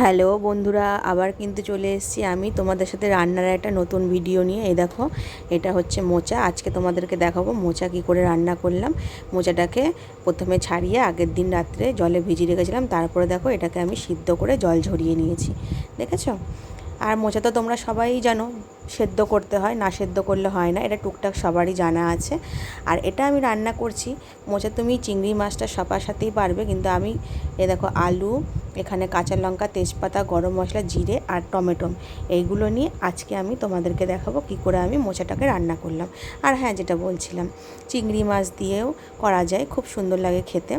Hello বন্ধুরা, আবার কিন্তু চলে এসেছি আমি তোমাদের সাথে রান্নার একটা নতুন ভিডিও নিয়ে। এই দেখো, এটা হচ্ছে মোচা। আজকে তোমাদেরকে দেখাবো মোচা কি করে রান্না করলাম। মোচাটাকে প্রথমে ছাড়িয়ে আগের দিন রাত্রে জলে ভিজিয়ে রেখেছিলাম। তারপরে দেখো, এটাকে আমি সিদ্ধ করে জল ঝরিয়ে নিয়েছি। দেখেছ? আর মোচা তো তোমরা সবাই জানো সেদ্ধ করতে হয়, না সেদ্ধ করলে হয় না, এটা টুকটাক সবারই জানা আছে। আর এটা আমি রান্না করছি, মোচা তুমি চিংড়ি মাছটা সবার সাথেই পারবে, কিন্তু আমি, এ দেখো আলু, এখানে কাঁচা লঙ্কা, তেজপাতা, গরম মশলা, জিরে আর টমেটো, এইগুলো নিয়ে আজকে আমি তোমাদেরকে দেখাবো কি করে আমি মোচাটাকে রান্না করলাম। আর হ্যাঁ যেটা বলছিলাম, চিংড়ি মাছ দিয়েও করা যায়, খুব সুন্দর লাগে খেতে।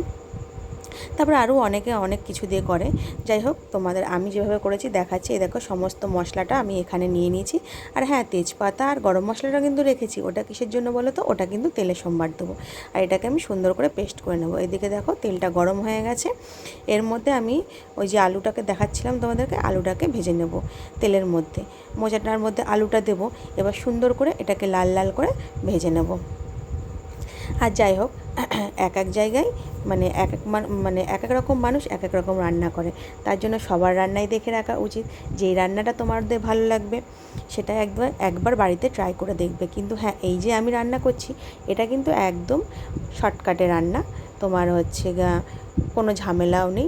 তারপরে আরও অনেকে অনেক কিছু দিয়ে করে। যাই হোক, তোমাদের আমি যেভাবে করেছি, দেখাচ্ছি। এই দেখো, সমস্ত মশলাটা আমি এখানে নিয়ে নিয়েছি। আর হ্যাঁ তেজপাতা আর গরম মশলাটা কিন্তু রেখেছি। ওটা কিসের জন্য বলো তো? ওটা কিন্তু তেলে সম্বার দেবো। আর এটাকে আমি সুন্দর করে পেস্ট করে নেব। এদিকে দেখো, তেলটা গরম হয়ে গেছে। এর মধ্যে আমি ওই যে আলুটাকে দেখাচ্ছিলাম তোমাদেরকে, আলুটাকে ভেজে নেব তেলের মধ্যে। মোজাটার মধ্যে আলুটা দেবো। এবার সুন্দর করে এটাকে লাল লাল করে ভেজে নেব। আর যাই হোক এক এক জায়গায় মানে এক এক মানে এক এক রকম মানুষ এক এক রকম রান্না করে। তার জন্য সবার রান্নাই দেখে রাখা উচিত। যেই রান্নাটা তোমাদের ভালো লাগবে, সেটা একবার একবার বাড়িতে ট্রাই করে দেখবে। কিন্তু হ্যাঁ এই যে আমি রান্না করছি, এটা কিন্তু একদম শর্টকাটে রান্না। তোমার হচ্ছে কোনো ঝামেলাও নেই।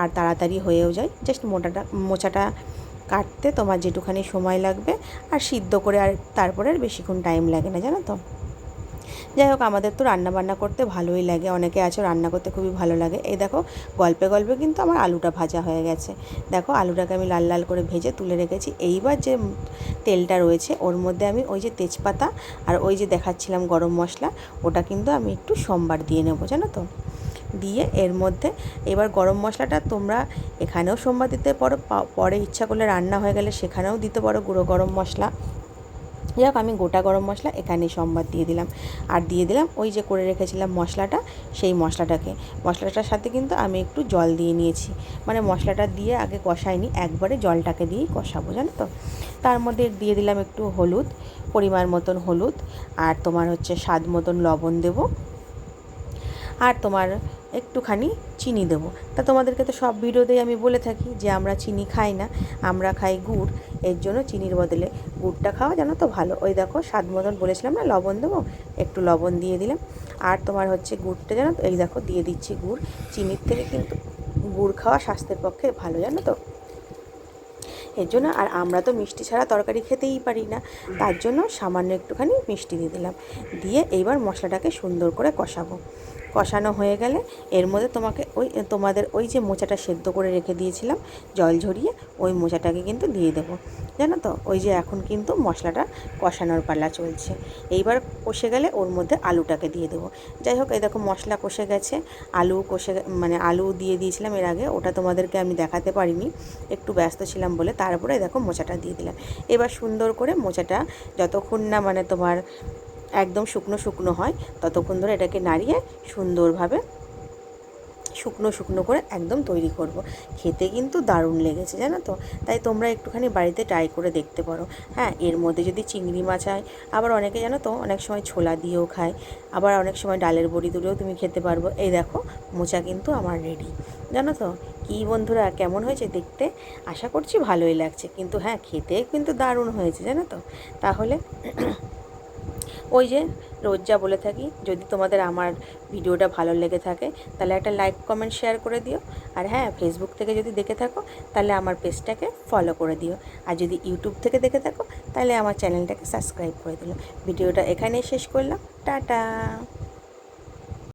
আর তাড়াতাড়ি হয়েও যায়। জাস্ট মোটাটা, মোচাটা কাটতে তোমার যেটুখানি সময় লাগবে। আর সিদ্ধ করে আর তারপরে আর বেশিক্ষণ টাইম লাগে না, জানো তো? যাই হোক, আমাদের তো রান্না বান্না করতে ভালোই লাগে। অনেকে আছে রান্না করতে খুবই ভালো লাগে। এই দেখো, গল্পে গল্পে কিন্তু আমার আলুটা ভাজা হয়ে গেছে। দেখো, আলুটাকে আমি লাল লাল করে ভেজে তুলে রেখেছি। এইবার যে তেলটা রয়েছে, ওর মধ্যে আমি ওই যে তেজপাতা আর ওই যে দেখাচ্ছিলাম গরম মশলা, ওটা কিন্তু আমি একটু সোমবার দিয়ে নেব, জানো তো? দিয়ে এর মধ্যে এবার গরম মশলাটা তোমরা এখানেও সোমবার দিতে পারো পরে ইচ্ছা করলে রান্না হয়ে গেলে সেখানেও দিতে পারো গুঁড়ো গরম মশলা। যাই আমি গোটা গরম মশলা এখানে সম্বাদ দিয়ে দিলাম। আর দিয়ে দিলাম ওই যে করে রেখেছিলাম মশলাটা, সেই মশলাটাকে। মশলাটার সাথে কিন্তু আমি একটু জল দিয়ে নিয়েছি। মানে মশলাটা দিয়ে আগে কষাইনি, একবারে জলটাকে দিয়েই কষাবো, জানো তো? তার মধ্যে দিয়ে দিলাম একটু হলুদ, পরিমাণ মতন হলুদ, আর তোমার হচ্ছে স্বাদ মতন লবণ দেব। আর তোমার একটুখানি চিনি দেবো। তা তোমাদেরকে তো সব ভিডিওতেই আমি বলে থাকি যে আমরা চিনি খাই না, আমরা খাই গুড়, এর জন্য চিনির বদলে গুড়টা খাওয়া জানো তো ভালো। ওই দেখো স্বাদ মতন বলেছিলাম না, লবণ দেবো, একটু লবণ দিয়ে দিলাম। আর তোমার হচ্ছে গুড়টা জানো তো, এই দেখো দিয়ে দিচ্ছি গুড়। চিনির থেকে কিন্তু গুড় খাওয়া স্বাস্থ্যের পক্ষে ভালো জানো তো। এর জন্য আর আমরা তো মিষ্টি ছাড়া তরকারি খেতেই পারি না, তার জন্য সামান্য একটুখানি মিষ্টি দিয়ে দিলাম। দিয়ে এইবার মশলাটাকে সুন্দর করে কষাবো। কষানো হয়ে গেলে এর মধ্যে তোমাকে ওই, তোমাদের ওই যে মোচাটা সেদ্ধ করে রেখে দিয়েছিলাম, জল ঝরিয়ে ওই মোচাটাকে কিন্তু দিয়ে দেবো। জানো তো? ওই যে এখন কিন্তু মশলাটা কষানোর পাল্লা চলছে। এইবার কষে গেলে ওর মধ্যে আলুটাকে দিয়ে দেবো। যাই হোক, এই দেখো মশলা কষে গেছে। আলু কষে মানে আলু দিয়ে দিয়েছিলাম এর আগে, ওটা তোমাদেরকে আমি দেখাতে পারিনি। একটু ব্যস্ত ছিলাম বলে তারপরে দেখো মোচাটা দিয়ে দিলাম। এবার সুন্দর করে মোচাটা যতক্ষণ না মানে তোমার একদম শুকনো শুকনো হয়, ততক্ষণ ধরে এটাকে নাড়িয়ে সুন্দরভাবে শুকনো শুকনো করে একদম তৈরি করব। খেতে কিন্তু দারুণ লেগেছে, জানো তো? তাই তোমরা একটুখানি বাড়িতে ট্রাই করে দেখতে পারো। হ্যাঁ এর মধ্যে যদি চিংড়ি মাছ হয়, আবার অনেকে জানো তো, অনেক সময় ছোলা দিয়েও খায়, আবার অনেক সময় ডালের বড়ি তুলেও তুমি খেতে পারব। এই দেখো, মোচা কিন্তু আমার রেডি জানো তো? কী বন্ধুরা, কেমন হয়েছে দেখতে? আশা করছি ভালোই লাগছে। কিন্তু হ্যাঁ খেতে কিন্তু দারুণ হয়েছে, জানো তো? তাহলে ওই যে রোজ যা বলে থাকি, যদি তোমাদের আমার ভিডিওটা ভালো লেগে থাকে, তাহলে একটা লাইক কমেন্ট শেয়ার করে দিও। আর হ্যাঁ ফেসবুক থেকে যদি দেখে থাকো, তাহলে আমার পেজটাকে ফলো করে দিও। আর যদি ইউটিউব থেকে দেখে থাকো, তাহলে আমার চ্যানেলটাকে সাবস্ক্রাইব করে দিও ভিডিওটা এখানেই শেষ করলাম। টাটা!